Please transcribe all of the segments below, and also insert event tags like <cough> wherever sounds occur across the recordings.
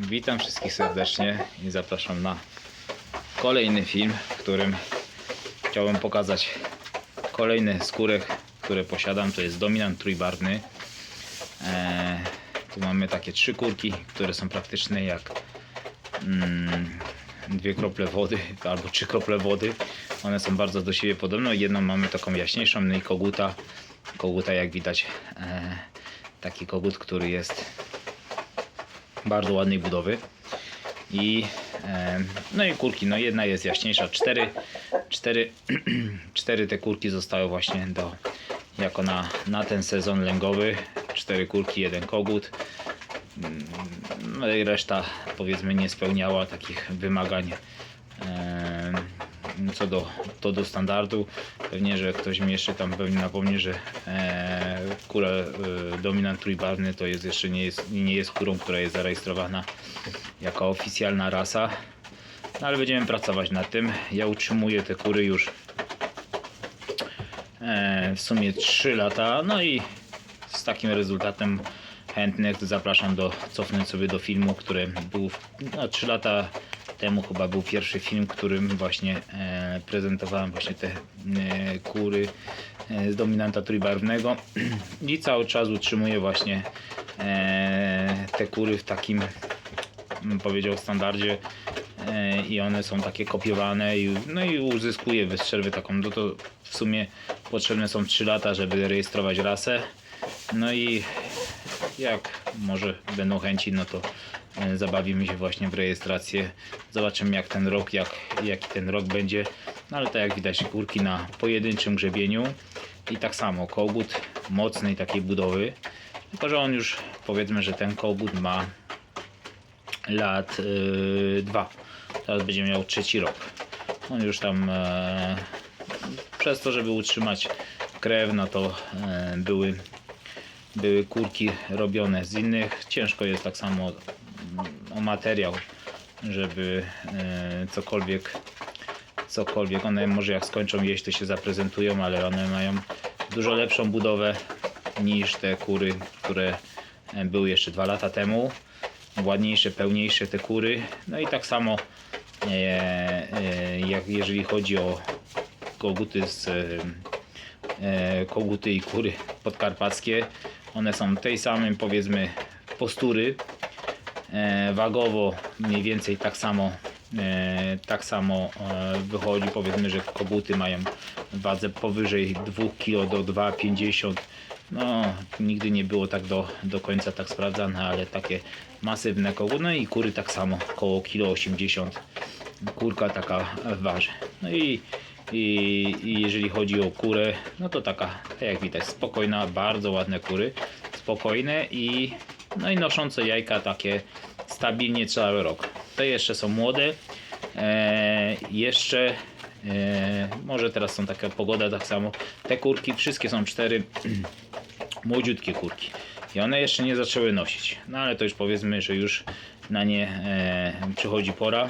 Witam wszystkich serdecznie i zapraszam na kolejny film, w którym chciałbym pokazać kolejny skórek, które posiadam. To jest dominant trójbarwny. Eee, tu mamy takie trzy kurki, które są praktyczne jak mm, dwie krople wody <laughs> albo trzy krople wody. One są bardzo do siebie podobne. Jedną mamy taką jaśniejszą, no i koguta. Koguta jak widać e, taki kogut, który jest bardzo ładnej budowy. I no i kurki, no jedna jest jaśniejsza, cztery, cztery, <clears throat> cztery te kurki zostały właśnie do jako na, na ten sezon lęgowy. Cztery kurki, jeden kogut. Mm, No i reszta powiedzmy nie spełniała takich wymagań co do, to do standardu. Pewnie, że ktoś mi jeszcze tam pewnie napomni, że e, kura e, dominant trójbarwny to jest jeszcze nie jest, nie jest kurą, która jest zarejestrowana jako oficjalna rasa. No, ale będziemy pracować nad tym. Ja utrzymuję te kury już e, w sumie 3 lata. No i z takim rezultatem chętnych zapraszam do cofnąć sobie do filmu, który był no, 3 lata temu chyba był pierwszy film, którym właśnie e, prezentowałem właśnie te e, kury e, z dominanta trójbarwnego. <clears throat> I cały czas utrzymuję właśnie e, te kury w takim powiedział standardzie e, i one są takie kopiowane i, no i uzyskuję bez przerwy taką, no to w sumie potrzebne są 3 lata, żeby rejestrować rasę. No i jak może będą chęci, no to zabawimy się właśnie w rejestrację. Zobaczymy jak ten rok, jak, jaki ten rok będzie. No ale tak jak widać kurki na pojedynczym grzebieniu i tak samo kogut mocnej takiej budowy. Tylko, że on już powiedzmy, że ten kogut ma lat yy, dwa. Teraz będzie miał trzeci rok. On już tam e, przez to, żeby utrzymać krew, no to e, były były kurki robione z innych. Ciężko jest tak samo o materiał, żeby e, cokolwiek cokolwiek. One może jak skończą jeść, to się zaprezentują, ale one mają dużo lepszą budowę niż te kury, które e, były jeszcze dwa lata temu. Ładniejsze, pełniejsze te kury. No i tak samo e, jak jeżeli chodzi o koguty z koguty i kury podkarpackie. One są tej samej powiedzmy postury. E, wagowo mniej więcej tak samo e, tak samo e, wychodzi. Powiedzmy, że koguty mają wadze powyżej 2 kg do 2,50 no nigdy nie było tak do, do końca tak sprawdzane, ale takie masywne koguty, no i kury tak samo około kilo 80 kurka taka waży. No i, i, i jeżeli chodzi o kurę, no to taka, tak jak widać, spokojna, bardzo ładne kury, spokojne i no i noszące jajka takie stabilnie cały rok. Te jeszcze są młode, e, jeszcze e, może teraz są taka pogoda tak samo. Te kurki, wszystkie są cztery <clears throat> młodziutkie kurki i one jeszcze nie zaczęły nosić. No ale to już powiedzmy, że już na nie e, przychodzi pora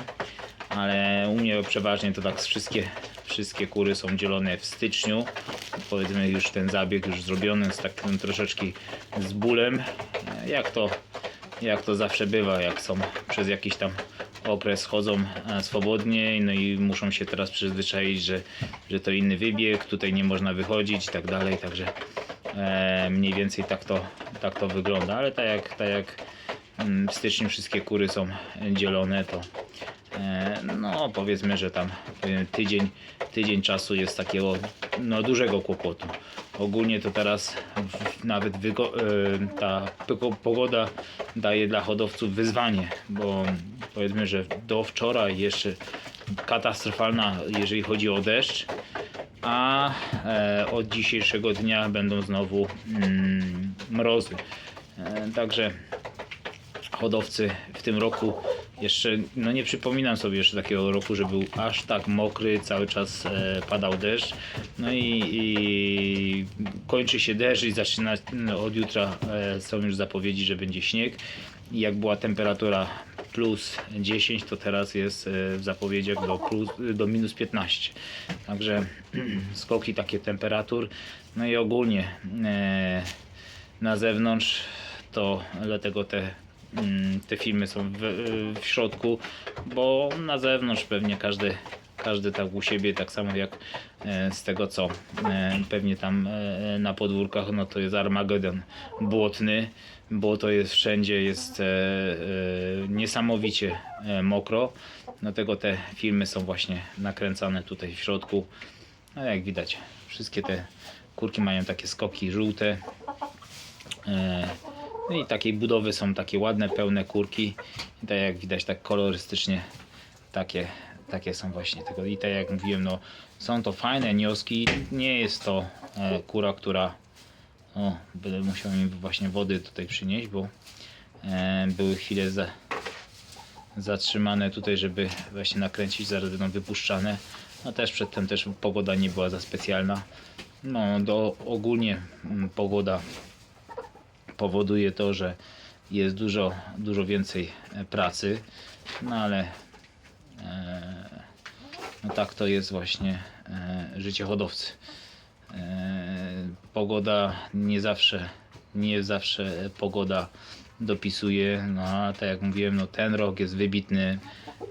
ale u mnie przeważnie to tak wszystkie, wszystkie kury są dzielone w styczniu. Powiedzmy już ten zabieg już zrobiony z takim troszeczkę z bólem. Jak to, jak to zawsze bywa, jak są przez jakiś tam okres chodzą e, swobodnie, no i muszą się teraz przyzwyczaić, że, że to inny wybieg, tutaj nie można wychodzić i tak dalej, także e, mniej więcej tak to, tak to wygląda, ale tak jak, tak jak mm, w styczniu wszystkie kury są dzielone, to no powiedzmy, że tam e, tydzień, tydzień czasu jest takiego no, dużego kłopotu. Ogólnie to teraz nawet e, ta pogoda daje dla hodowców wyzwanie, bo powiedzmy, że do wczoraj jeszcze katastrofalna, jeżeli chodzi o deszcz, a e, od dzisiejszego dnia będą znowu mm, mrozy. E, także hodowcy w tym roku jeszcze, no nie przypominam sobie jeszcze takiego roku, że był aż tak mokry, cały czas e, padał deszcz. No i, i kończy się deszcz i zaczyna no, od jutra e, są już zapowiedzi, że będzie śnieg. I jak była temperatura plus 10, to teraz jest e, w zapowiedziach do, plus, do minus 15. Także <clears throat> skoki takie temperatur. No i ogólnie e, na zewnątrz to dlatego te te filmy są w, w środku, bo na zewnątrz pewnie każdy, każdy tak u siebie, tak samo jak e, z tego co e, pewnie tam e, na podwórkach, no to jest Armagedon błotny, bo to jest wszędzie, jest niesamowicie mokro, dlatego te filmy są właśnie nakręcane tutaj w środku. No jak widać, wszystkie te kurki mają takie skoki żółte. No i takiej budowy są takie ładne, pełne kurki. I tak jak widać, tak kolorystycznie takie, takie są właśnie. I tak jak mówiłem, no są to fajne nioski. Nie jest to e, kura, która o, będę musiał im właśnie wody tutaj przynieść, bo e, były chwile za, zatrzymane tutaj, żeby właśnie nakręcić, zaraz będą wypuszczane. No też przedtem też pogoda nie była za specjalna. No do ogólnie mm, pogoda powoduje to, że jest dużo, dużo więcej e, pracy, no ale e, no tak to jest właśnie e, życie hodowcy. E, pogoda nie zawsze, nie zawsze pogoda dopisuje, no a tak jak mówiłem, no ten rok jest wybitny,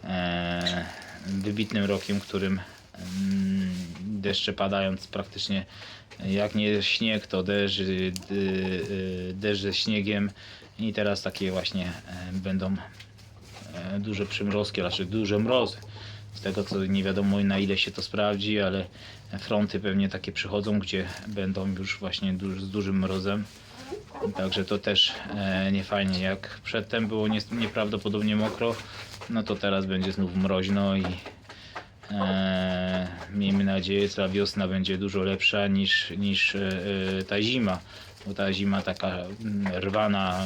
e, wybitnym rokiem, którym mm, deszcze padając praktycznie jak nie śnieg, to deszcz, y, y, deszcz ze śniegiem i teraz takie właśnie e, będą e, duże przymrozki, raczej duże mrozy. Z tego co nie wiadomo na ile się to sprawdzi, ale fronty pewnie takie przychodzą, gdzie będą już właśnie duż, z dużym mrozem. Także to też e, nie fajnie. Jak przedtem było nie, nieprawdopodobnie mokro, no to teraz będzie znów mroźno i e, miejmy nadzieję, że ta wiosna będzie dużo lepsza niż, niż e, e, ta zima. Bo ta zima taka mm, rwana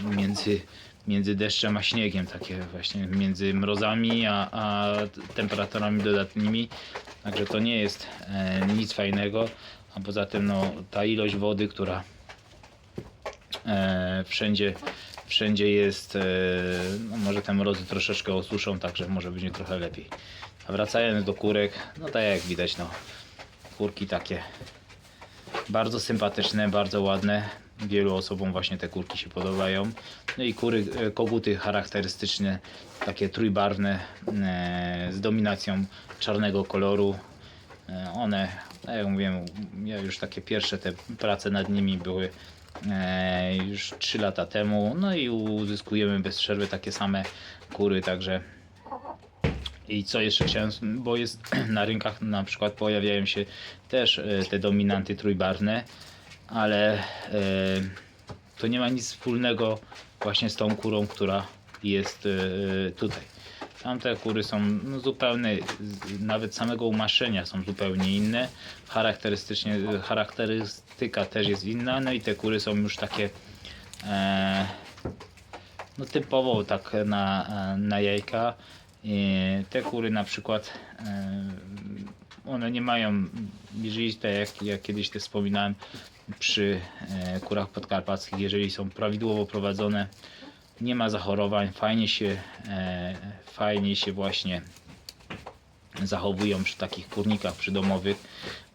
mm, między, między deszczem a śniegiem, takie właśnie między mrozami a, a temperaturami dodatnimi. Także to nie jest e, nic fajnego. A poza tym no, ta ilość wody, która e, wszędzie, wszędzie jest, e, no może te mrozy troszeczkę osuszą, także może będzie trochę lepiej. Wracając do kurek, no tak jak widać, no kurki takie bardzo sympatyczne, bardzo ładne. Wielu osobom właśnie te kurki się podobają. No i kury, e, koguty charakterystyczne, takie trójbarwne, e, z dominacją czarnego koloru. E, One, tak jak mówiłem, ja już takie pierwsze te prace nad nimi były już 3 lata temu. No i uzyskujemy bez przerwy takie same kury, także i co jeszcze chciałem, bo jest <clears throat> na rynkach na przykład pojawiają się też e, te dominanty trójbarwne, ale e, to nie ma nic wspólnego właśnie z tą kurą, która jest e, tutaj. Tamte kury są no, zupełnie, nawet samego umaszczenia są zupełnie inne. Charakterystycznie, charakterystyka też jest inna, no i te kury są już takie no typowo tak na, na jajka. I te kury na przykład e, one nie mają, jeżeli te jak, jak kiedyś te wspominałem przy e, kurach podkarpackich, jeżeli są prawidłowo prowadzone, nie ma zachorowań, fajnie się, e, fajnie się właśnie zachowują przy takich kurnikach przydomowych,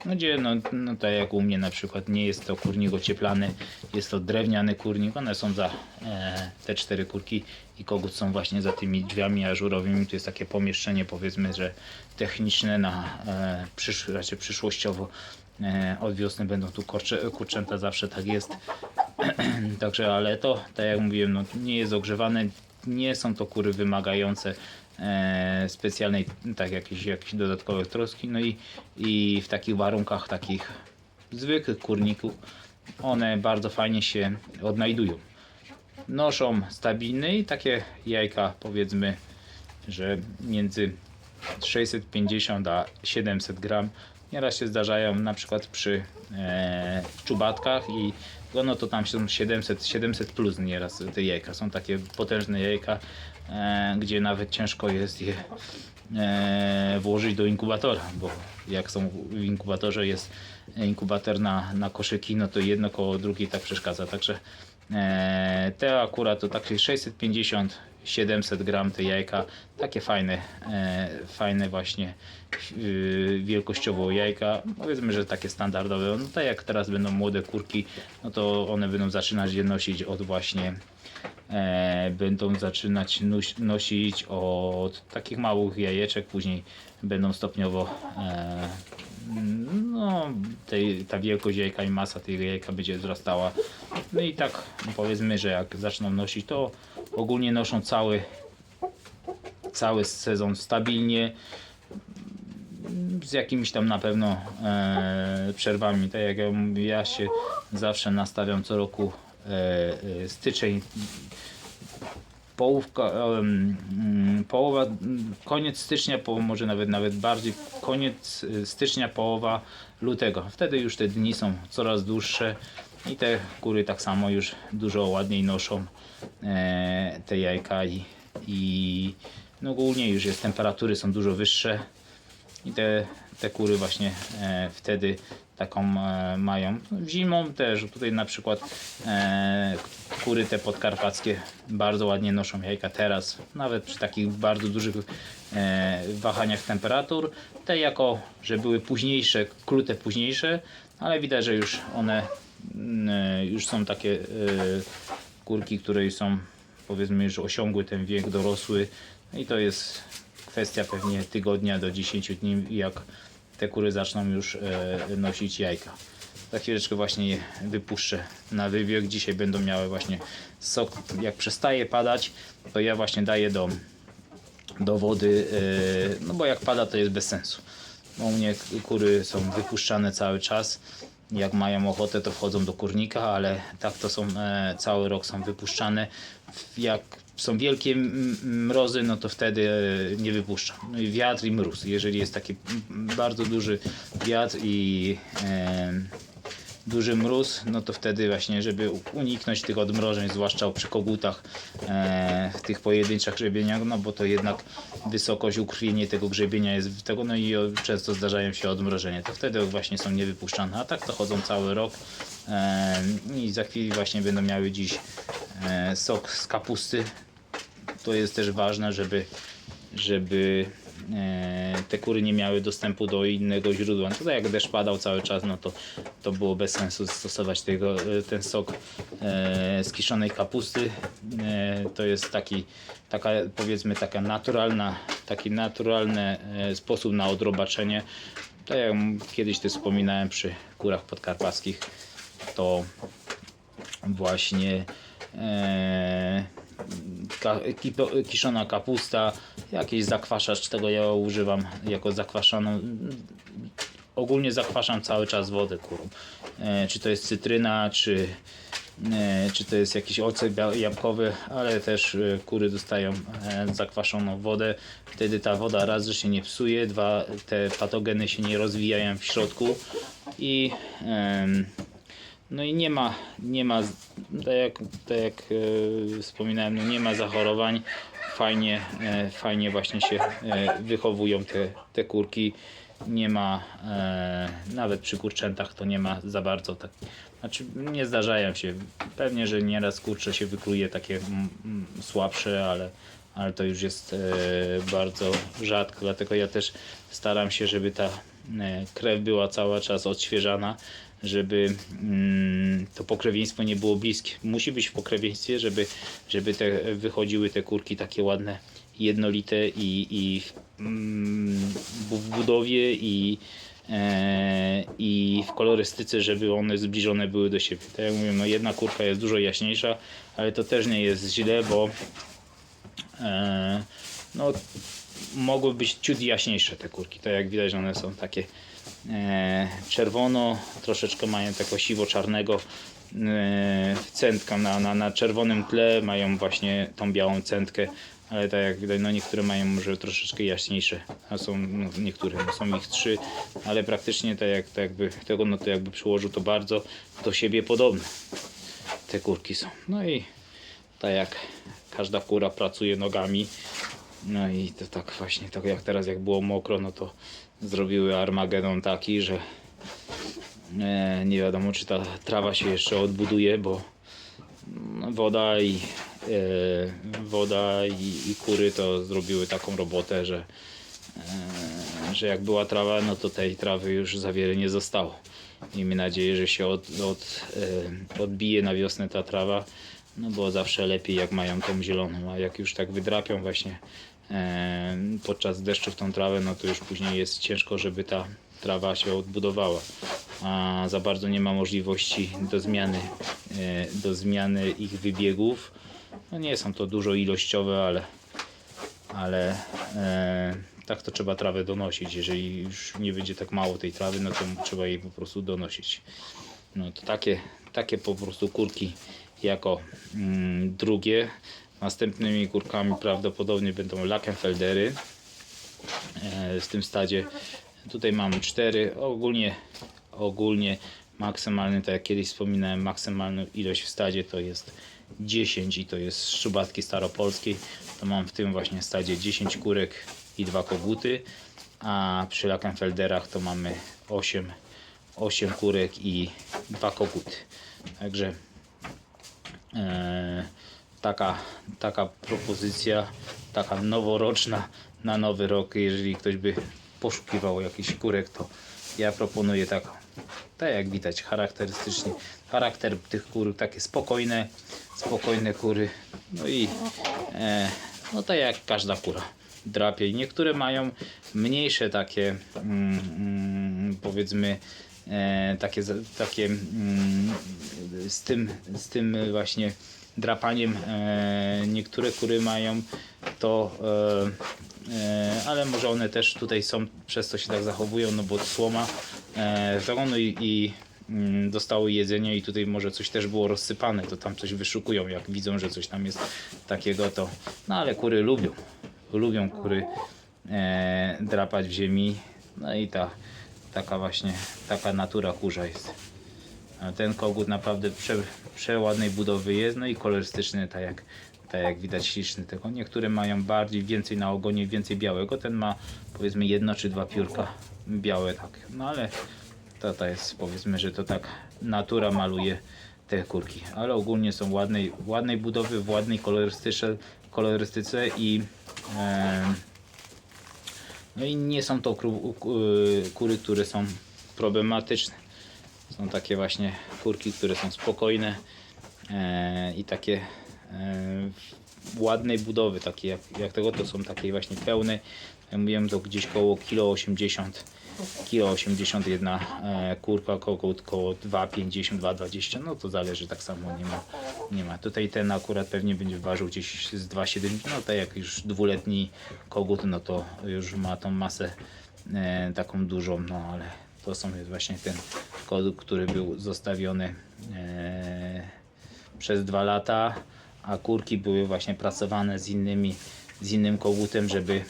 no gdzie no, no tak jak u mnie na przykład nie jest to kurnik ocieplany, jest to drewniany kurnik, one są za e, te cztery kurki i kogut są właśnie za tymi drzwiami ażurowymi, tu jest takie pomieszczenie powiedzmy, że techniczne na e, przysz, raczej przyszłościowo e, od wiosny będą tu kurczęta, zawsze tak jest. <clears throat> Także, ale to, tak jak mówiłem, no, nie jest ogrzewane, nie są to kury wymagające e, specjalnej, tak jakieś dodatkowe troski, no i, i w takich warunkach, takich zwykłych kurników, one bardzo fajnie się odnajdują. Noszą stabilny i takie jajka powiedzmy, że między 650 a 700 gram. Nieraz się zdarzają na przykład przy e, czubatkach i no to tam są 700, 700 plus nieraz te jajka. Są takie potężne jajka, gdzie nawet ciężko jest je e, włożyć do inkubatora, bo jak są w inkubatorze jest inkubator na, na koszyki, no to jedno koło drugiej tak przeszkadza. Także e, te akurat to takie 650 700 gram te jajka, takie fajne, e, fajne właśnie yy, wielkościowo jajka, powiedzmy, że takie standardowe, no tak jak teraz będą młode kurki, no to one będą zaczynać je nosić od właśnie e, będą zaczynać nosić od takich małych jajeczek, później będą stopniowo e, no, tej, ta wielkość jajka i masa tego jajka będzie wzrastała. No i tak powiedzmy, że jak zaczną nosić, to ogólnie noszą cały, cały sezon stabilnie z jakimiś tam na pewno e, przerwami. Tak jak ja ja się zawsze nastawiam co roku e, e, styczeń, połówka, mm, połowa, koniec stycznia, po, może nawet nawet bardziej, koniec stycznia, połowa lutego. Wtedy już te dni są coraz dłuższe i te kury tak samo już dużo ładniej noszą e, te jajka i, i no ogólnie już jest temperatury są dużo wyższe i te, te kury właśnie e, wtedy taką e, mają. Zimą też, tutaj na przykład e, kury te podkarpackie bardzo ładnie noszą jajka teraz, nawet przy takich bardzo dużych wahaniach temperatur. Te jako, że były późniejsze, klute późniejsze, ale widać, że już one mm, już są takie kurki, które są powiedzmy już osiągły ten wiek dorosły No i to jest kwestia pewnie tygodnia do 10 dni jak te kury zaczną już e, nosić jajka. Za chwileczkę właśnie je wypuszczę na wybieg. Dzisiaj będą miały właśnie sok. Jak przestaje padać, to ja właśnie daję do, do wody, e, no bo jak pada to jest bez sensu. U mnie kury są wypuszczane cały czas. Jak mają ochotę, to wchodzą do kurnika, ale tak to są e, cały rok są wypuszczane. Jak są wielkie mrozy, no to wtedy e, nie wypuszczam. No i wiatr i mróz. Jeżeli jest taki bardzo duży wiatr i e, duży mróz, no to wtedy właśnie, żeby uniknąć tych odmrożeń, zwłaszcza przy kogutach, e, tych pojedynczych grzebieniach, no bo to jednak wysokość, ukrwienie tego grzebienia jest w tego, no i często zdarzają się odmrożenia, to wtedy właśnie są niewypuszczane, a tak to chodzą cały rok e, i za chwilę właśnie będą miały dziś sok z kapusty, to jest też ważne, żeby, żeby e, te kury nie miały dostępu do innego źródła. No Tutaj jak deszcz padał cały czas, no to, to było bez sensu stosować tego, e, ten sok e, z kiszonej kapusty. E, to jest taki, taka powiedzmy taka naturalna, taki naturalny e, sposób na odrobaczenie. Tak jak kiedyś też wspominałem przy kurach podkarpackich, to właśnie e, kiszona kapusta, jakiś zakwaszacz, tego ja używam jako zakwaszaną. Ogólnie zakwaszam cały czas wodę kurą. E, czy to jest cytryna, czy, e, czy to jest jakiś ocet jabłkowy, ale też e, kury dostają e, zakwaszoną wodę. Wtedy ta woda raz, że się nie psuje, dwa, te patogeny się nie rozwijają w środku i no i nie ma, nie ma, tak jak, tak jak e, wspominałem, no nie ma zachorowań. Fajnie, e, fajnie właśnie się e, wychowują te, te kurki. Nie ma, e, nawet przy kurczętach to nie ma za bardzo tak, znaczy nie zdarzają się. Pewnie, że nieraz kurcze się wykluje takie mm, mm, słabsze, ale, ale to już jest e, bardzo rzadko, dlatego ja też staram się, żeby ta e, krew była cały czas odświeżana, żeby mm, to pokrewieństwo nie było bliskie. Musi być w pokrewieństwie, żeby, żeby te, wychodziły te kurki takie ładne, jednolite i, i mm, w budowie i, e, i w kolorystyce, żeby one zbliżone były do siebie. Tak jak mówię, no jedna kurka jest dużo jaśniejsza, ale to też nie jest źle, bo e, no, mogły być ciut jaśniejsze te kurki. To jak widać, one są takie e, czerwono, troszeczkę mają takiego siwo-czarnego e, centka na, na, na czerwonym tle, mają właśnie tą białą centkę, ale tak jak widać, no niektóre mają może troszeczkę jaśniejsze, a są no, niektóre, no, są ich trzy, ale praktycznie tak, jak, tak jakby tego, no to jakby przyłożył to bardzo do siebie podobne te kurki są. No i tak jak każda kura pracuje nogami, no i to tak właśnie, tak jak teraz jak było mokro, no to zrobiły Armagedon taki, że e, nie wiadomo czy ta trawa się jeszcze odbuduje, bo woda i e, woda i, i kury to zrobiły taką robotę, że, e, że jak była trawa, no to tej trawy już za wiele nie zostało. Miejmy nadzieję, że się od, od, e, odbije na wiosnę ta trawa, No bo zawsze lepiej jak mają tą zieloną, a jak już tak wydrapią właśnie podczas deszczu w tą trawę, no to już później jest ciężko, żeby ta trawa się odbudowała. A za bardzo nie ma możliwości do zmiany, e, do zmiany ich wybiegów. No nie są to dużo ilościowe, ale, ale e, tak to trzeba trawę donosić. Jeżeli już nie będzie tak mało tej trawy, no to trzeba jej po prostu donosić. No to takie, takie po prostu kurki jako mm, drugie. Następnymi kurkami prawdopodobnie będą Lackenfeldery e, w tym stadzie. Tutaj mamy cztery. Ogólnie, ogólnie maksymalny, tak jak kiedyś wspominałem, maksymalną ilość w stadzie to jest 10 i to jest szczubatki staropolskiej. To mam w tym właśnie stadzie 10 kurek i dwa koguty, a przy Lackenfelderach to mamy 8, 8 kurek i dwa koguty. Także e, taka, taka propozycja, taka noworoczna na nowy rok, jeżeli ktoś by poszukiwał jakichś kurek, to ja proponuję taką. Tak jak widać, charakterystycznie. Charakter tych kur takie spokojne, spokojne kury. No i e, no tak jak każda kura drapie. Niektóre mają mniejsze takie mm, mm, powiedzmy e, takie, takie mm, z tym, z tym właśnie drapaniem e, niektóre kury mają to e, e, ale może one też tutaj są przez to się tak zachowują no bo słoma e, no i, i mm, dostały jedzenie i tutaj może coś też było rozsypane to tam coś wyszukują jak widzą że coś tam jest takiego to no ale kury lubią. Lubią kury e, drapać w ziemi. No i ta taka właśnie taka natura kurza jest ten kogut naprawdę prze, przeładnej budowy jest, no i kolorystyczny, tak jak, tak jak widać śliczny. Tylko niektóre mają bardziej, więcej na ogonie, więcej białego. Ten ma powiedzmy jedno czy dwa piórka białe, tak. No ale to, to jest powiedzmy, że to tak natura maluje te kurki. Ale ogólnie są ładnej, ładnej budowy, w ładnej kolorystyce, kolorystyce i em, no i nie są to kury, które są problematyczne. Są takie właśnie kurki, które są spokojne e, i takie e, ładnej budowy, takie jak, jak tego to są takie właśnie pełne. Ja mówiłem to gdzieś koło kilo 80 kilo 81 e, kurka, koło, koło 2,50, 2,20, no to zależy tak samo, nie ma, nie ma. Tutaj ten akurat pewnie będzie ważył gdzieś z 2,7, no tak jak już dwuletni kogut, no to już ma tą masę e, taką dużą, no ale to są właśnie ten kogut, który był zostawiony e, przez dwa lata, a kurki były właśnie pracowane z innymi, z innym kogutem, żeby,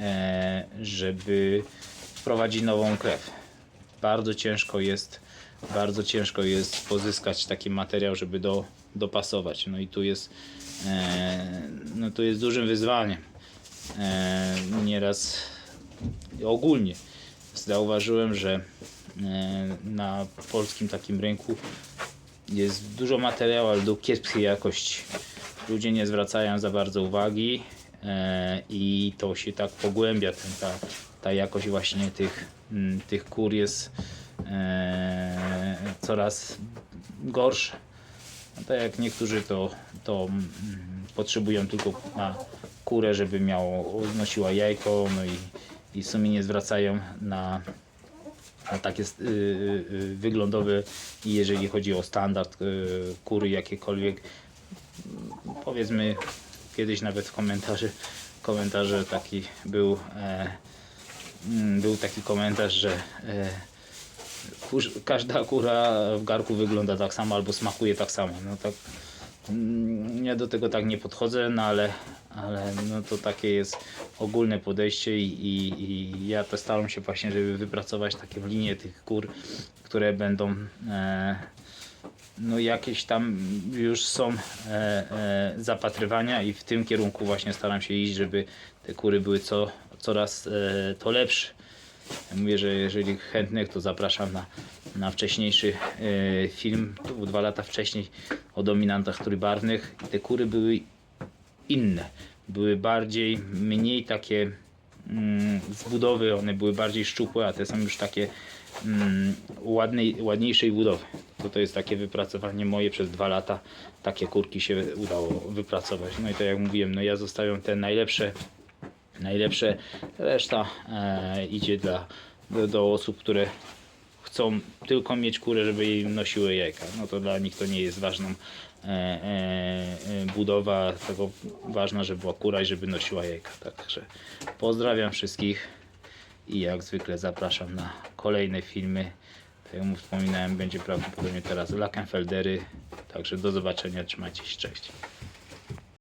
e, żeby wprowadzić nową krew. Bardzo ciężko jest, bardzo ciężko jest pozyskać taki materiał, żeby do, dopasować. No i tu jest, e, no tu jest dużym wyzwaniem. Nieraz ogólnie zauważyłem, że na polskim takim rynku jest dużo materiału, ale do kiepskiej jakości. Ludzie nie zwracają za bardzo uwagi e, i to się tak pogłębia. Ten, ta, ta jakość właśnie tych, tych kur jest e, coraz gorsza. No tak jak niektórzy to, to potrzebują tylko na kurę, żeby miało, nosiła jajko, no i, i w sumie nie zwracają na, na takie y, y, wyglądowe i jeżeli chodzi o standard y, kury jakiekolwiek powiedzmy kiedyś nawet w komentarze komentarze taki był e, mm, był taki komentarz, że e, każda kura w garku wygląda tak samo albo smakuje tak samo. No tak ja do tego tak nie podchodzę, no ale, ale no to takie jest ogólne podejście i, i, i ja to staram się właśnie, żeby wypracować taką linię tych kur, które będą e, no jakieś tam już są e, e, zapatrywania i w tym kierunku właśnie staram się iść, żeby te kury były co, coraz e, to lepsze. Mówię, że jeżeli chętnych, to zapraszam na, na wcześniejszy e, film, to był dwa lata wcześniej, o dominantach trójbarwnych. Te kury były inne. Były bardziej, mniej takie mm, z budowy, one były bardziej szczupłe, a te są już takie mm, ładnej, ładniejszej budowy. To to jest takie wypracowanie moje przez dwa lata. Takie kurki się udało wypracować. No i to jak mówiłem, no ja zostawiam te najlepsze najlepsze. Reszta e, idzie dla, do, do osób, które chcą tylko mieć kurę, żeby jej nosiły jajka. No to dla nich to nie jest ważną e, e, e, budowa, tylko ważna, żeby była kura i żeby nosiła jajka. Także pozdrawiam wszystkich i jak zwykle zapraszam na kolejne filmy. Tak jak wspominałem, będzie prawdopodobnie teraz Lackenfeldery. Także do zobaczenia, trzymajcie się, cześć.